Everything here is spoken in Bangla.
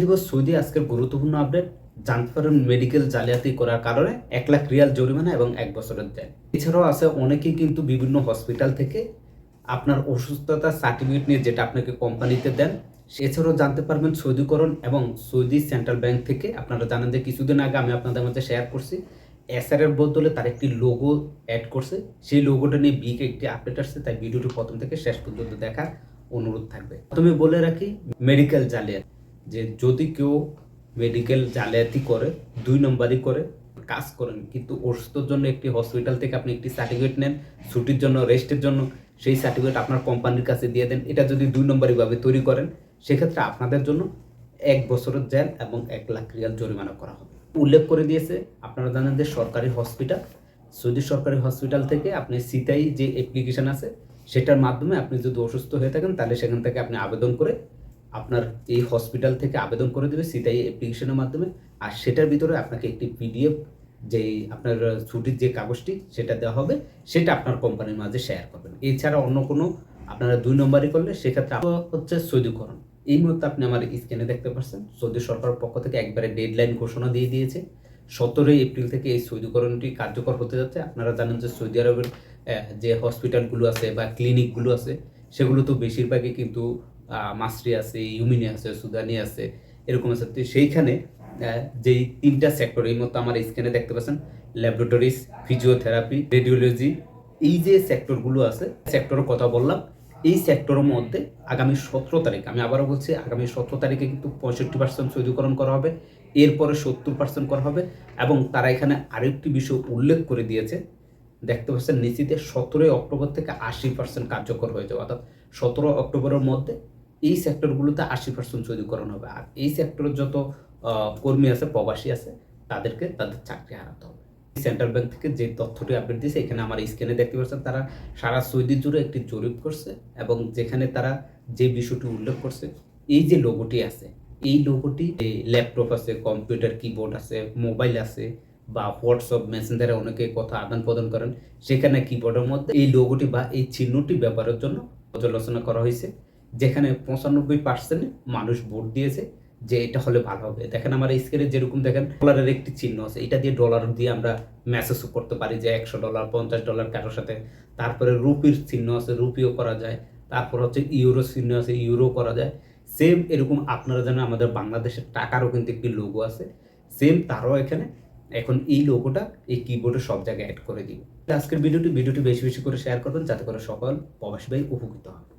দিব সৌদি আজকের গুরুত্বপূর্ণ আপডেট জানতে পারেন মেডিকেল জালিয়াতি করার কারণে এক লাখ রিয়াল জরিমানা এবং এক বছরের জেল এছাড়াও আছে অনেকেই কিন্তু বিভিন্ন হসপিটাল থেকে আপনার অসুস্থতার সার্টিফিকেট নিয়ে যেটা আপনাকে কোম্পানিতে দেন। এছাড়াও জানতে পারবেন সৌদিকরণ এবং সৌদি সেন্ট্রাল ব্যাংক থেকে। আপনারা জানেন যে কিছুদিন আগে আমি আপনাদের মধ্যে শেয়ার করছি। এসআর এর বদলে তার একটি লোগো অ্যাড করছে। সেই লোগোটা নিয়ে বিগ একটি আপডেট আসছে। তাই ভিডিওটি প্রথম থেকে শেষ পর্যন্ত দেখার অনুরোধ থাকবে। প্রথমে বলে রাখি মেডিকেল জালিয়াতি। যে যদি কেউ মেডিকেল জালিয়াতি করে, দুই নম্বরই করে, কাজ করেন, কিন্তু অসুস্থর জন্য একটি হসপিটাল থেকে আপনি একটি সার্টিফিকেট নেন, ছুটির জন্য রেস্টের জন্য, সেই সার্টিফিকেট আপনার কোম্পানির কাছে দিয়ে দেন, এটা যদি দুই নম্বরইভাবে তৈরি করেন, সেক্ষেত্রে আপনাদের জন্য এক বছরের জেল এবং এক লাখ রিয়াল জরিমানা করা হবে। উল্লেখ করে দিয়েছে, আপনারা জানেন যে সরকারি হসপিটাল সৌদি সরকারি হসপিটাল থেকে আপনি সিতাই যে অ্যাপ্লিকেশন আছে, সেটার মাধ্যমে আপনি যদি অসুস্থ হয়ে থাকেন, তাহলে সেখান থেকে আপনি আবেদন করে আপনার এই হসপিটাল থেকে আবেদন করে দেবে সিতাই অ্যাপ্লিকেশনের মাধ্যমে। আর সেটার ভিতরে আপনাকে একটি পিডিএফ যেই আপনার ছুটির যে কাগজটি, সেটা দেওয়া হবে। সেটা আপনার কোম্পানির মাঝে শেয়ার করবেন। এছাড়া অন্য কোনো আপনারা দুই নম্বরই করলে সেক্ষেত্রে হচ্ছে সৌদিকরণ এই মুহূর্তে আপনি আমার স্ক্রিনে দেখতে পাচ্ছেন সৌদি সরকারের পক্ষ থেকে একবারে ডেডলাইন ঘোষণা দিয়ে দিয়েছে। সতেরোই এপ্রিল থেকে এই সৌদিকরণটি কার্যকর হতে যাচ্ছে। আপনারা জানেন যে সৌদি আরবের যে হসপিটালগুলো আছে বা ক্লিনিকগুলো আছে, সেগুলো তো বেশিরভাগই কিন্তু মাসরি আছে, ইউমিনি আছে, সুদানি আছে, এরকম আছে। তো সেইখানে যেই তিনটা সেক্টর এই মতো আমার স্ক্রিনে দেখতে পাচ্ছেন ল্যাবরেটরিজ ফিজিওথেরাপি রেডিওলজি এই যে সেক্টরগুলো আছে সেক্টরের কথা বললাম, এই সেক্টরের মধ্যে আগামী সতেরো তারিখ, আমি আবারও বলছি, আগামী সতেরো তারিখে কিন্তু পঁয়ষট্টি পার্সেন্ট সৌদিকরণ করা হবে, এরপরে সত্তর পার্সেন্ট করা হবে, এবং তারা এখানে আরেকটি বিষয় উল্লেখ করে দিয়েছে, দেখতে পাচ্ছেন, নিশ্চিতে সতেরোই অক্টোবর থেকে আশি পার্সেন্ট কার্যকর হয়ে যাবে। অর্থাৎ সতেরো অক্টোবরের মধ্যে এই সেক্টরগুলোতে আশি পার্সেন্ট সৌদিকরণ হবে। আর এই সেক্টরের যত কর্মী আছে, প্রবাসী আছে, তাদেরকে তাদের চাকরি হারাতে হবে। সেন্ট্রাল ব্যাংক থেকে যে তথ্যটি আপডেট দিয়েছে, এখানে আমার স্ক্রিনে দেখতে পাচ্ছেন, তারা সারা সৌদি জুড়ে একটি জরিপ করছে এবং যেখানে তারা যে বিষয়টি উল্লেখ করছে, এই যে লোগোটি আছে, এই লোগোটি ল্যাপটপ আছে কম্পিউটার কিবোর্ড আছে মোবাইল আছে, বা হোয়াটসঅ্যাপ মেসেঞ্জারে অনেকে কথা আদান প্রদান করেন, সেখানে কিবোর্ডের মধ্যে এই লোগোটি বা এই চিহ্নটি ব্যবহারের জন্য পর্যালোচনা করা হয়েছে। যেখানে পঁচানব্বই পার্সেন্ট মানুষ ভোট দিয়েছে যে এটা হলে ভালো হবে। দেখেন আমার স্ক্রিনে যেরকম দেখেন ডলারের একটি চিহ্ন আছে, এটা দিয়ে ডলার দিয়ে আমরা মেসেজও করতে পারি যে একশো ডলার পঞ্চাশ ডলার কারোর সাথে। তারপরে রুপির চিহ্ন আছে, রুপিও করা যায়। তারপর হচ্ছে ইউরো চিহ্ন আছে ইউরো করা যায়। সেম এরকম আপনারা জানেন আমাদের বাংলাদেশের টাকারও কিন্তু একটি লোগো আছে। সেম তারও এখানে। এখন এই লোগোটা এই কিবোর্ডে সব জায়গায় অ্যাড করে দিব আজকের ভিডিওটি ভিডিওটি বেশি বেশি করে শেয়ার করবেন যাতে করে সকল প্রবাসী ভাই উপকৃত হয়